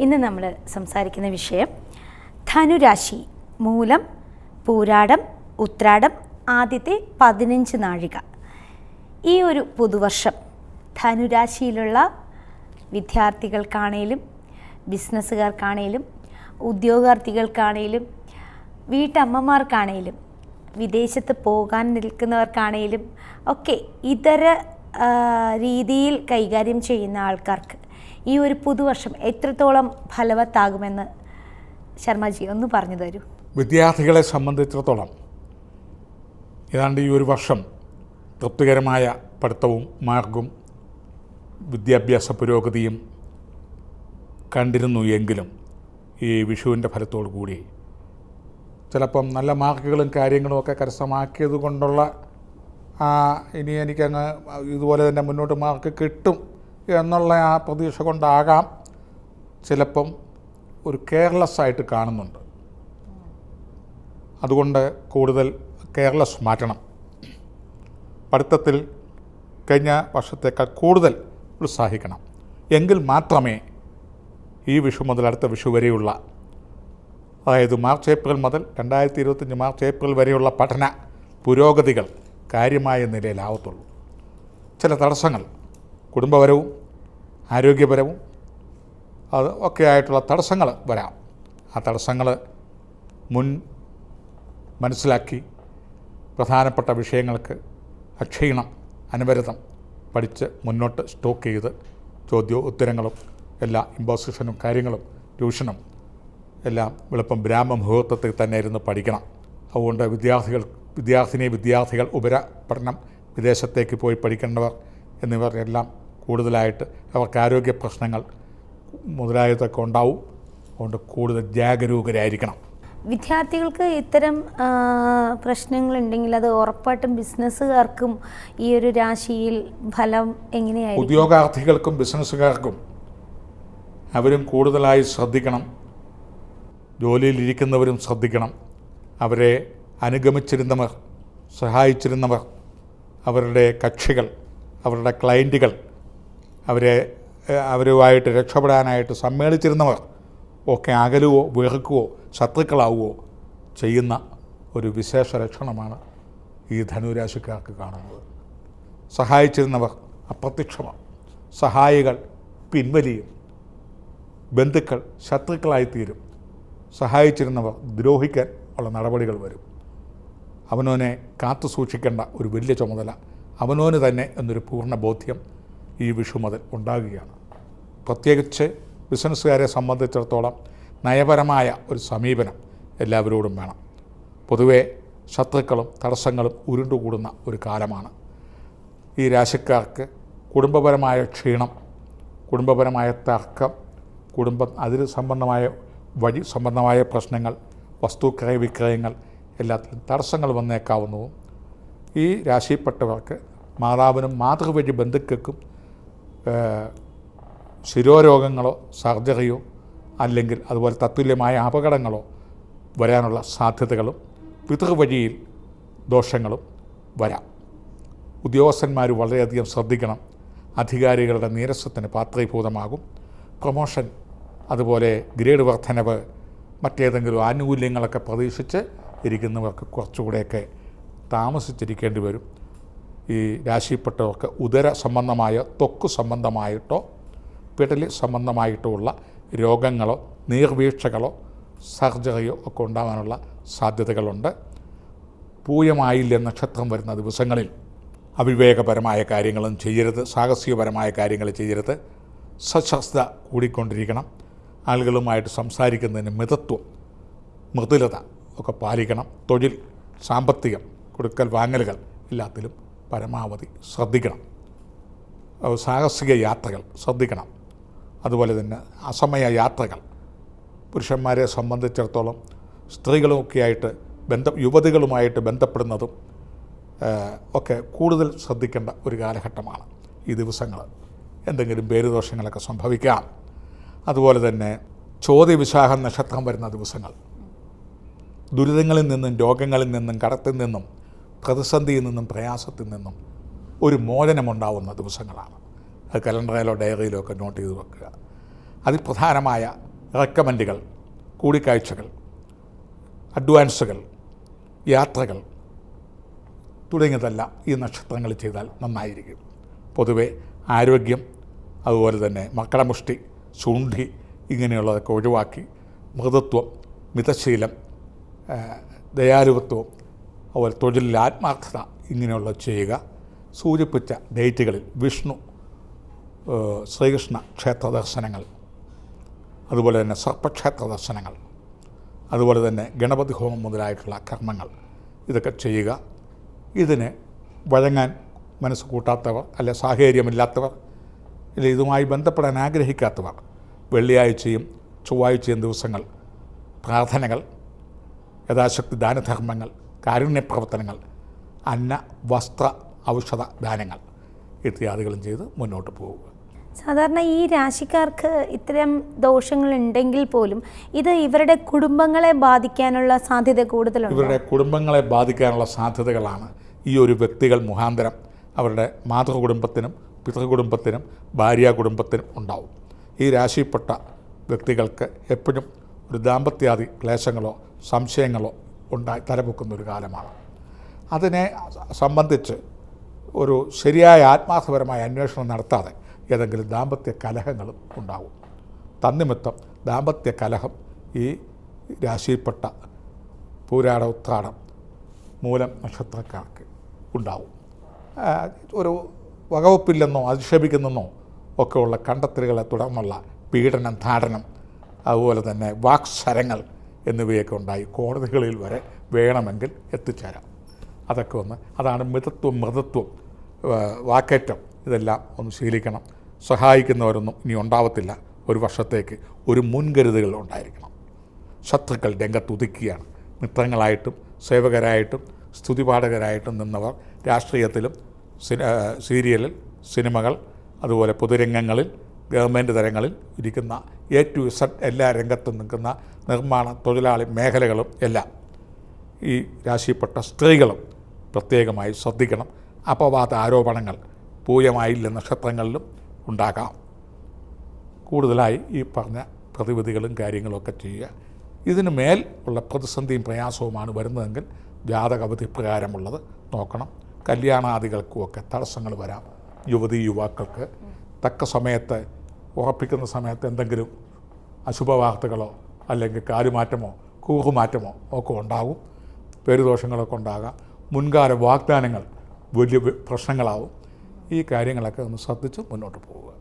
ഇന്ന് നമ്മൾ സംസാരിക്കുന്ന വിഷയം ധനുരാശി മൂലം പൂരാടം ഉത്രാടം ആദ്യത്തെ പതിനഞ്ച് നാഴിക. ഈ ഒരു പുതുവർഷം ധനുരാശിയിലുള്ള വിദ്യാർത്ഥികൾക്കാണേലും ബിസിനസ്സുകാർക്കാണേലും ഉദ്യോഗാർത്ഥികൾക്കാണേലും വീട്ടമ്മമാർക്കാണേലും വിദേശത്ത് പോകാൻ നിൽക്കുന്നവർക്കാണേലും ഒക്കെ ഇതര രീതിയിൽ കൈകാര്യം ചെയ്യുന്ന ആൾക്കാർക്ക് ഈ ഒരു പുതുവർഷം എത്രത്തോളം ഫലവത്താകുമെന്ന് ശർമ്മജി ഒന്ന് പറഞ്ഞു തരൂ. വിദ്യാർത്ഥികളെ സംബന്ധിച്ചിടത്തോളം ഏതാണ്ട് ഈ ഒരു വർഷം തൃപ്തികരമായ പഠിത്തവും മാർഗവും വിദ്യാഭ്യാസ പുരോഗതിയും കണ്ടിരുന്നു എങ്കിലും ഈ വിഷുവിന്റെ ഫലത്തോടു കൂടി. ചിലപ്പം നല്ല മാർക്കുകളും കാര്യങ്ങളും ഒക്കെ കരസ്ഥമാക്കിയത് കൊണ്ടുള്ള ഇനി എനിക്കങ്ങ് ഇതുപോലെ തന്നെ മുന്നോട്ട് മാർക്ക് കിട്ടും എന്നുള്ള ആ പ്രതീക്ഷ കൊണ്ടാകാം ചിലപ്പം ഒരു കെയർലെസ് ആയിട്ട് കാണുന്നുണ്ട്. അതുകൊണ്ട് കൂടുതൽ കെയർലെസ് മാറ്റണം. പഠിത്തത്തിൽ കഴിഞ്ഞ വർഷത്തേക്കാൾ കൂടുതൽ ഉത്സാഹിക്കണം. എങ്കിൽ മാത്രമേ ഈ വിഷു മുതൽ അടുത്ത വിഷു വരെയുള്ള അതായത് മാർച്ച് ഏപ്രിൽ മുതൽ രണ്ടായിരത്തി ഇരുപത്തഞ്ച് മാർച്ച് ഏപ്രിൽ വരെയുള്ള പഠന പുരോഗതികൾ കാര്യമായ നിലയിലാവത്തുള്ളൂ. ചില തടസ്സങ്ങൾ കുടുംബപരവും ആരോഗ്യപരവും അത് ഒക്കെ ആയിട്ടുള്ള തടസ്സങ്ങൾ വരാം. ആ തടസ്സങ്ങൾ മുൻ മനസ്സിലാക്കി പ്രധാനപ്പെട്ട വിഷയങ്ങൾക്ക് അക്ഷീണം അനുവരതം പഠിച്ച് മുന്നോട്ട് സ്റ്റോക്ക് ചെയ്ത് ചോദ്യവും ഉത്തരങ്ങളും എല്ലാ ഇമ്പോസിഷനും കാര്യങ്ങളും ട്യൂഷനും എല്ലാം എളുപ്പം ബ്രാഹ്മ മുഹൂർത്തത്തിൽ തന്നെ ഇരുന്ന് പഠിക്കണം. അതുകൊണ്ട് വിദ്യാർത്ഥികൾ വിദ്യാർത്ഥിനി വിദ്യാർത്ഥികൾ ഉപര പഠനം വിദേശത്തേക്ക് പോയി പഠിക്കേണ്ടവർ എന്നിവർ എല്ലാം കൂടുതലായിട്ട് അവർക്ക് ആരോഗ്യ പ്രശ്നങ്ങൾ മുതലായതൊക്കെ ഉണ്ടാവും. അതുകൊണ്ട് കൂടുതൽ ജാഗരൂകരായിരിക്കണം. വിദ്യാർത്ഥികൾക്ക് ഇത്തരം പ്രശ്നങ്ങളുണ്ടെങ്കിൽ അത് ഉറപ്പായിട്ടും ബിസിനസ്സുകാർക്കും ഈ ഒരു രാശിയിൽ ഫലം എങ്ങനെയായിരിക്കും? ഉദ്യോഗാർത്ഥികൾക്കും ബിസിനസ്സുകാർക്കും അവരും കൂടുതലായി ശ്രദ്ധിക്കണം. ജോലിയിലിരിക്കുന്നവരും ശ്രദ്ധിക്കണം. അവരെ അനുഗമിച്ചിരുന്നവർ സഹായിച്ചിരുന്നവർ അവരുടെ കക്ഷികൾ അവരുടെ ക്ലയന്റുകൾ അവരെ അവരുമായിട്ട് രക്ഷപ്പെടാനായിട്ട് സമ്മേളിച്ചിരുന്നവർ ഒക്കെ അകലുവോ വെറുക്കുവോ ശത്രുക്കളാവുകയോ ചെയ്യുന്ന ഒരു വിശേഷ ലക്ഷണമാണ് ഈ ധനുരാശിക്കാർക്ക് കാണുന്നത്. സഹായിച്ചിരുന്നവർ അപ്രത്യക്ഷമാണ്. സഹായികൾ പിൻവലിയും. ബന്ധുക്കൾ ശത്രുക്കളായിത്തീരും. സഹായിച്ചിരുന്നവർ ദ്രോഹിക്കാൻ ഉള്ള നടപടികൾ വരും. അവനോനെ കാത്തു സൂക്ഷിക്കേണ്ട ഒരു വലിയ ചുമതല അവനോന് തന്നെ എന്നൊരു പൂർണ ബോധ്യം ഈ വിഷുമതിൽ ഉണ്ടാകുകയാണ്. പ്രത്യേകിച്ച് ബിസിനസ്സുകാരെ സംബന്ധിച്ചിടത്തോളം നയപരമായ ഒരു സമീപനം എല്ലാവരോടും വേണം. പൊതുവേ ശത്രുക്കളും തടസ്സങ്ങളും ഉരുണ്ടുകൂടുന്ന ഒരു കാലമാണ്. ഈ രാശിക്കാർക്ക് കുടുംബപരമായ ക്ഷീണം കുടുംബപരമായ തർക്കം കുടുംബം അതിന് സംബന്ധമായ വഴി സംബന്ധമായ പ്രശ്നങ്ങൾ വസ്തു ക്രയവിക്രയങ്ങൾ എല്ലാത്തിലും തടസ്സങ്ങൾ വന്നേക്കാവുന്നതും ഈ രാശിയിൽപ്പെട്ടവർക്ക് മാതാവിനും മാതൃവഴി ബന്ധുക്കൾക്കും ശിരോരോഗങ്ങളോ സർജറിയോ അല്ലെങ്കിൽ അതുപോലെ തത്തുല്യമായ അപകടങ്ങളോ വരാനുള്ള സാധ്യതകളും പിതൃവഴിയിൽ ദോഷങ്ങളും വരാം. ഉദ്യോഗസ്ഥന്മാർ വളരെയധികം ശ്രദ്ധിക്കണം. അധികാരികളുടെ നീരസത്തിന് പാത്രീഭൂതമാകും. പ്രൊമോഷൻ അതുപോലെ ഗ്രേഡ് വർധനവ് മറ്റേതെങ്കിലും ആനുകൂല്യങ്ങളൊക്കെ പ്രതീക്ഷിച്ച് ഇരിക്കുന്നവർക്ക് കുറച്ചുകൂടെയൊക്കെ താമസിച്ചിരിക്കേണ്ടി വരും. ഈ രാശിയിൽപ്പെട്ടവർക്ക് ഉദര സംബന്ധമായ ത്വക്ക് സംബന്ധമായിട്ടോ പിടലി സംബന്ധമായിട്ടോ ഉള്ള രോഗങ്ങളോ നീർവീഴ്ചകളോ സർജറിയോ ഒക്കെ ഉണ്ടാകാനുള്ള സാധ്യതകളുണ്ട്. പൂയമായില്ല നക്ഷത്രം വരുന്ന ദിവസങ്ങളിൽ അവിവേകപരമായ കാര്യങ്ങളും ചെയ്യരുത് സാഹസികപരമായ കാര്യങ്ങൾ ചെയ്യരുത്. സശസ്ത കൂടിക്കൊണ്ടിരിക്കണം. ആളുകളുമായിട്ട് സംസാരിക്കുന്നതിന് മിതത്വം മൃദുലത ഒക്കെ പാലിക്കണം. തൊഴിൽ സാമ്പത്തികം കൊടുക്കൽ വാങ്ങലുകൾ എല്ലാത്തിലും പരമാവധി ശ്രദ്ധിക്കണം. സാഹസിക യാത്രകൾ ശ്രദ്ധിക്കണം. അതുപോലെ തന്നെ അസമയ യാത്രകൾ. പുരുഷന്മാരെ സംബന്ധിച്ചിടത്തോളം സ്ത്രീകളുമൊക്കെയായിട്ട് ബന്ധ യുവതികളുമായിട്ട് ബന്ധപ്പെടുന്നതും ഒക്കെ കൂടുതൽ ശ്രദ്ധിക്കേണ്ട ഒരു കാലഘട്ടമാണ് ഈ ദിവസങ്ങൾ. എന്തെങ്കിലും പേരുദോഷങ്ങളൊക്കെ സംഭവിക്കാം. അതുപോലെ തന്നെ ചോദ്യവിശാഖം നക്ഷത്രം വരുന്ന ദിവസങ്ങൾ. ദുരിതങ്ങളിൽ നിന്നും രോഗങ്ങളിൽ നിന്നും കടത്തിൽ നിന്നും പ്രതിസന്ധിയിൽ നിന്നും പ്രയാസത്തിൽ നിന്നും ഒരു മോചനമുണ്ടാവുന്ന ദിവസങ്ങളാണ്. അത് കലണ്ടറിലോ ഡയറിയിലോ ഒക്കെ നോട്ട് ചെയ്ത് വെക്കുക. അതിപ്രധാനമായ റെക്കമെൻഡുകൾ കൂടിക്കാഴ്ചകൾ അഡ്വാൻസുകൾ യാത്രകൾ തുടങ്ങിയതെല്ലാം ഈ നക്ഷത്രങ്ങൾ ചെയ്താൽ നന്നായിരിക്കും. പൊതുവെ ആരോഗ്യം അതുപോലെ തന്നെ മക്കളമുഷ്ടി ചൂണ്ടി ഇങ്ങനെയുള്ളതൊക്കെ ഒഴിവാക്കി മൃതത്വം മിതശീലം ദയാലുവത്വം അതുപോലെ തൊഴിലിൽ ആത്മാർത്ഥത ഇങ്ങനെയുള്ള ചെയ്യുക. സൂചിപ്പിച്ച ഡേറ്റുകളിൽ വിഷ്ണു ശ്രീകൃഷ്ണ ക്ഷേത്ര ദർശനങ്ങൾ അതുപോലെ തന്നെ സർപ്പക്ഷേത്ര ദർശനങ്ങൾ അതുപോലെ തന്നെ ഗണപതി ഹോമം മുതലായിട്ടുള്ള കർമ്മങ്ങൾ ഇതൊക്കെ ചെയ്യുക. ഇതിന് വഴങ്ങാൻ മനസ്സ് കൂട്ടാത്തവർ അല്ലെ സാഹചര്യമില്ലാത്തവർ ഇല്ല ഇതുമായി ബന്ധപ്പെടാൻ ആഗ്രഹിക്കാത്തവർ വെള്ളിയാഴ്ചയും ചൊവ്വാഴ്ചയും ദിവസങ്ങൾ പ്രാർത്ഥനകൾ യഥാശക്തി ദാനധർമ്മങ്ങൾ കാരുണ്യപ്രവർത്തനങ്ങൾ അന്ന വസ്ത്ര ഔഷധ ദാനങ്ങൾ ഇത്യാദികളും ചെയ്ത് മുന്നോട്ട് പോവുക സാധാരണ ഈ രാശിക്കാർക്ക് ഇത്തരം ദോഷങ്ങൾ ഉണ്ടെങ്കിൽ പോലും ഇത് ഇവരുടെ കുടുംബങ്ങളെ ബാധിക്കാനുള്ള സാധ്യത കൂടുതലുണ്ട്? ഇവരുടെ കുടുംബങ്ങളെ ബാധിക്കാനുള്ള സാധ്യതകളാണ് ഈ ഒരു വ്യക്തികൾ മുഖാന്തരം അവരുടെ മാതൃകുടുംബത്തിനും പിതൃകുടുംബത്തിനും ഭാര്യ കുടുംബത്തിനും ഉണ്ടാവും. ഈ രാശിപ്പെട്ട വ്യക്തികൾക്ക് എപ്പോഴും ഒരു ദാമ്പത്യാദി ക്ലേശങ്ങളോ സംശയങ്ങളോ ഉണ്ടായി തലപൊക്കുന്ന ഒരു കാലമാണ്. അതിനെ സംബന്ധിച്ച് ഒരു ശരിയായ ആത്മാർത്ഥപരമായ അന്വേഷണം നടത്താതെ ഏതെങ്കിലും ദാമ്പത്യ കലഹങ്ങളും ഉണ്ടാവും. തന്നിമിത്തം ദാമ്പത്യ കലഹം ഈ രാശിയിൽപ്പെട്ട പൂരാട ഉത്രാടം മൂലം നക്ഷത്രക്കാർക്ക് ഉണ്ടാവും. ഒരു വകവപ്പില്ലെന്നോ അധിക്ഷേപിക്കുന്നെന്നോ ഒക്കെയുള്ള കണ്ടെത്തലുകളെ തുടർന്നുള്ള പീഡനം ധാരണം അതുപോലെ തന്നെ വാക്സരങ്ങൾ എന്നിവയൊക്കെ ഉണ്ടായി. കോടതികളിൽ വരെ വേണമെങ്കിൽ എത്തിച്ചേരാം. അതൊക്കെ ഒന്ന് അതാണ് മിതത്വം മൃതത്വം വാക്കേറ്റം. ഇതെല്ലാം ഒന്ന് ശീലിക്കണം. സഹായിക്കുന്നവരൊന്നും ഇനി ഉണ്ടാവത്തില്ല. ഒരു വർഷത്തേക്ക് ഒരു മുൻകരുതലുകൾ ഉണ്ടായിരിക്കണം. ശത്രുക്കൾ രംഗത്തുദിക്കുകയാണ് മിത്രങ്ങളായിട്ടും സേവകരായിട്ടും സ്തുതിപാഠകരായിട്ടും നിന്നവർ രാഷ്ട്രീയത്തിലും സീരിയലിൽ സിനിമകൾ അതുപോലെ പൊതുരംഗങ്ങളിൽ ഗവൺമെന്റ് തലങ്ങളിൽ ഇരിക്കുന്ന എ ടു ഇസഡ് എല്ലാ രംഗത്തും നിൽക്കുന്ന നിർമ്മാണ തൊഴിലാളി മേഖലകളും എല്ലാം ഈ രാശിപ്പെട്ട സ്ത്രീകളും പ്രത്യേകമായി ശ്രദ്ധിക്കണം. അപവാദ ആരോപണങ്ങൾ പൂയമായില്ല നക്ഷത്രങ്ങളിലും ഉണ്ടാകാം. കൂടുതലായി ഈ പറഞ്ഞ പ്രതിവിധികളും കാര്യങ്ങളൊക്കെ ചെയ്യുക. ഇതിന് മേൽ ഉള്ള പ്രതിസന്ധിയും പ്രയാസവുമാണ് വരുന്നതെങ്കിൽ ജാതകവധി പ്രകാരമുള്ളത് നോക്കണം. കല്യാണാദികൾക്കുമൊക്കെ തടസ്സങ്ങൾ വരാം. യുവതി യുവാക്കൾക്ക് തക്ക സമയത്ത് ഉറപ്പിക്കുന്ന സമയത്ത് എന്തെങ്കിലും അശുഭവാർത്തകളോ അല്ലെങ്കിൽ കാര്യമാറ്റമോ കൂറുമാറ്റമോ ഒക്കെ ഉണ്ടാകും. പേരുദോഷങ്ങളൊക്കെ ഉണ്ടാകാം. മുൻകാല വാഗ്ദാനങ്ങൾ വലിയ പ്രശ്നങ്ങളാവും. ഈ കാര്യങ്ങളൊക്കെ ഒന്ന് ശ്രദ്ധിച്ച് മുന്നോട്ട് പോവുക.